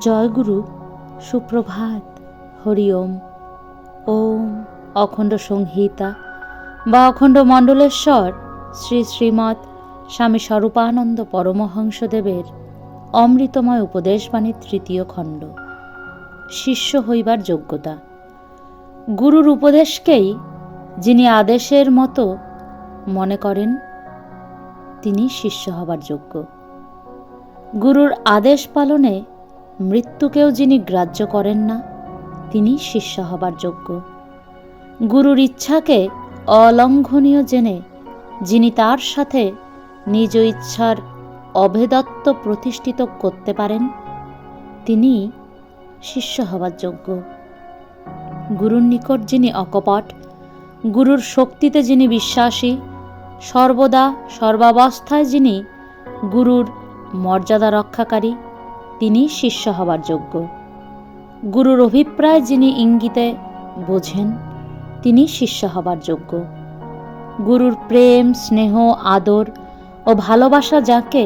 জয়গুরু, সুপ্রভাত হরি ওম ওম অখণ্ড সংহিতা বা অখণ্ড মণ্ডলেশ্বর, শ্রী শ্রীমৎ স্বামী স্বরূপানন্দ পরমহংসদেবের অমৃতময় উপদেশবাণীর তৃতীয় খণ্ড। শিষ্য হইবার যোগ্যতা। গুরুর উপদেশকেই যিনি আদেশের মতো মনে করেন, তিনি শিষ্য হবার যোগ্য। গুরুর আদেশ পালনে মৃত্যুকেও যিনি গ্রাহ্য করেন না, তিনি শিষ্য হবার যোগ্য। গুরুর ইচ্ছাকে অলঙ্ঘনীয় জেনে, যিনি তার সাথে নিজ ইচ্ছার অভেদত্ব প্রতিষ্ঠিত করতে পারেন, তিনি শিষ্য হবার যোগ্য। গুরুর নিকট যিনি অকপট, গুরুর শক্তিতে যিনি বিশ্বাসী, সর্বদা, সর্বাবস্থায় যিনি গুরুর মর্যাদা রক্ষাকারী তিনি শিষ্য হবার যোগ্য। গুরুর অভিপ্রায় যিনি ইঙ্গিতে বোঝেন, তিনি শিষ্য হবার যোগ্য। গুরুর প্রেম, স্নেহ, আদর ও ভালোবাসা যাকে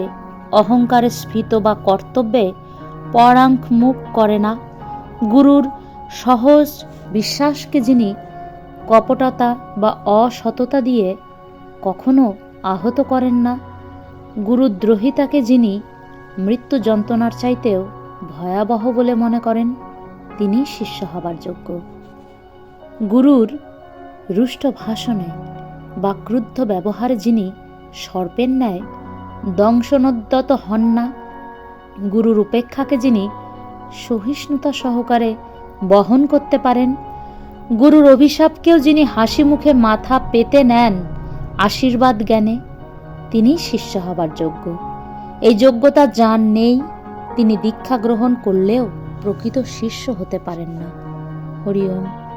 অহংকারে স্ফীত বা কর্তব্যে পরাঙ্ক মুখ করে না, গুরুর সহজ বিশ্বাসকে যিনি কপটতা বা অসততা দিয়ে কখনো আহত করেন না, গুরুদ্রোহিতাকে যিনি মৃত্যু যন্ত্রণার চাইতেও ভয়াবহ বলে মনে করেন তিনি শিষ্য হবার যোগ্য। গুরুর রুষ্ট ভাষণে বা ক্রুদ্ধ ব্যবহারে যিনি সর্পের ন্যায় দংশনোদ্যত হন না, গুরুর উপেক্ষাকে যিনি সহিষ্ণুতা সহকারে বহন করতে পারেন, গুরুর অভিশাপকেও যিনি হাসি মুখে মাথা পেতে নেন আশীর্বাদ জ্ঞানে তিনি শিষ্য হবার যোগ্য। এই যোগ্যতা যার নেই, তিনি দীক্ষা গ্রহণ করলেও প্রকৃত শিষ্য হতে পারেন না। হরি ওম